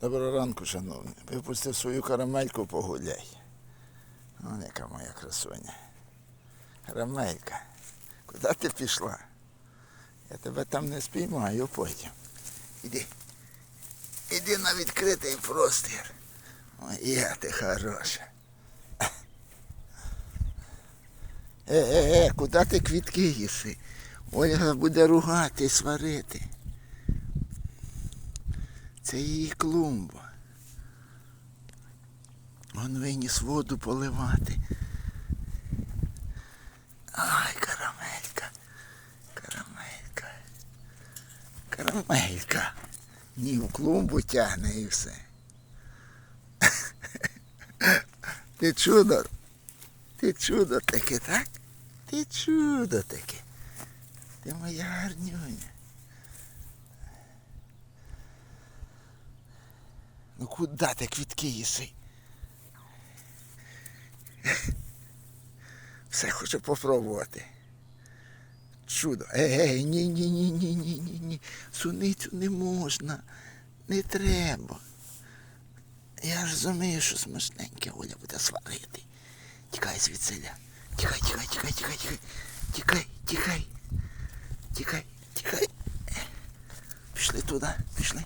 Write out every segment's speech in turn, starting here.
Доброго ранку, шановні. Випустив свою карамельку погуляй. Вон яка моя красуня. Карамелька. Куди ти пішла? Я тебе там не спіймаю потім. Іди. Іди на відкритий простір. Моя ти хороша. Е, е, е, куди ти квітки їси? Ольга буде ругати, сварити. Це її клумба. Он виніс воду поливати. Ай, карамелька. Карамелька. Карамелька. Ні, в клумбу тягне і все. Ти чудо. Ти чудо таке, так? Ти чудо таке. Ти моя гарнюня. Ну куди ти квітки їси? Все хочу попробувати. Чудо. Ей, ні, ні, ні, ні, ні, ні, ні. Суницю не можна. Не треба. Я ж розумію, що смачненьке Оля буде сварити. Тікай звідсиля. Тікай, тікай, тікай, тікай, тікай. Тікай, тікай. Тікай, тікай. Пішли туди, пішли.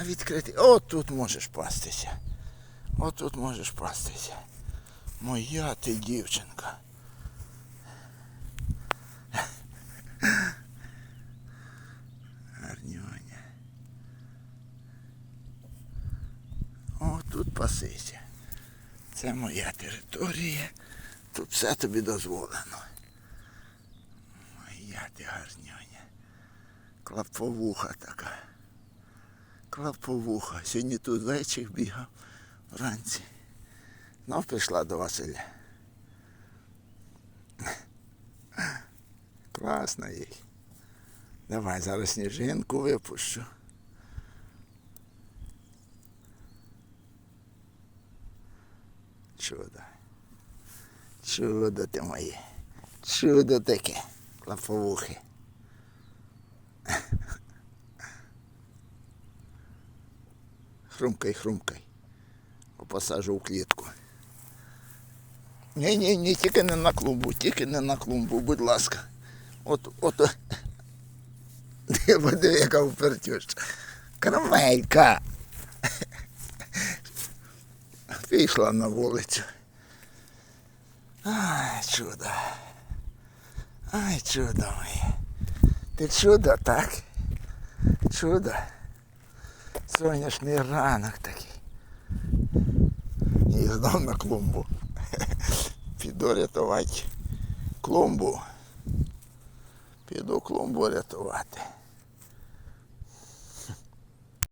Відкритий. От тут можеш пастися. От тут можеш пастися. Моя ти дівчинка. Гарнюня. О, тут пасися. Це моя територія. Тут все тобі дозволено. Моя ти гарнюня. Клаповуха така. Клаповуха. Сьогодні тут вечір бігав вранці. Знов прийшла до Василя. Класно їй. Давай зараз сніжинку випущу. Чудо. Чудо ти моє. Чудо таке. Клаповухи. Хрумкай, хрумкай. Посажу в клітку. Ні, ні, ні, тільки не на клумбу, тільки не на клумбу, будь ласка. От, от. Ти подиви, яка впертюща. Карамелька. Пішла на вулицю. Ай, чудо. Ай, чудо моє. Ти чудо, так? Чудо. Сонячний ранок такий. І знов на клумбу. Піду рятувати клумбу. Піду клумбу рятувати.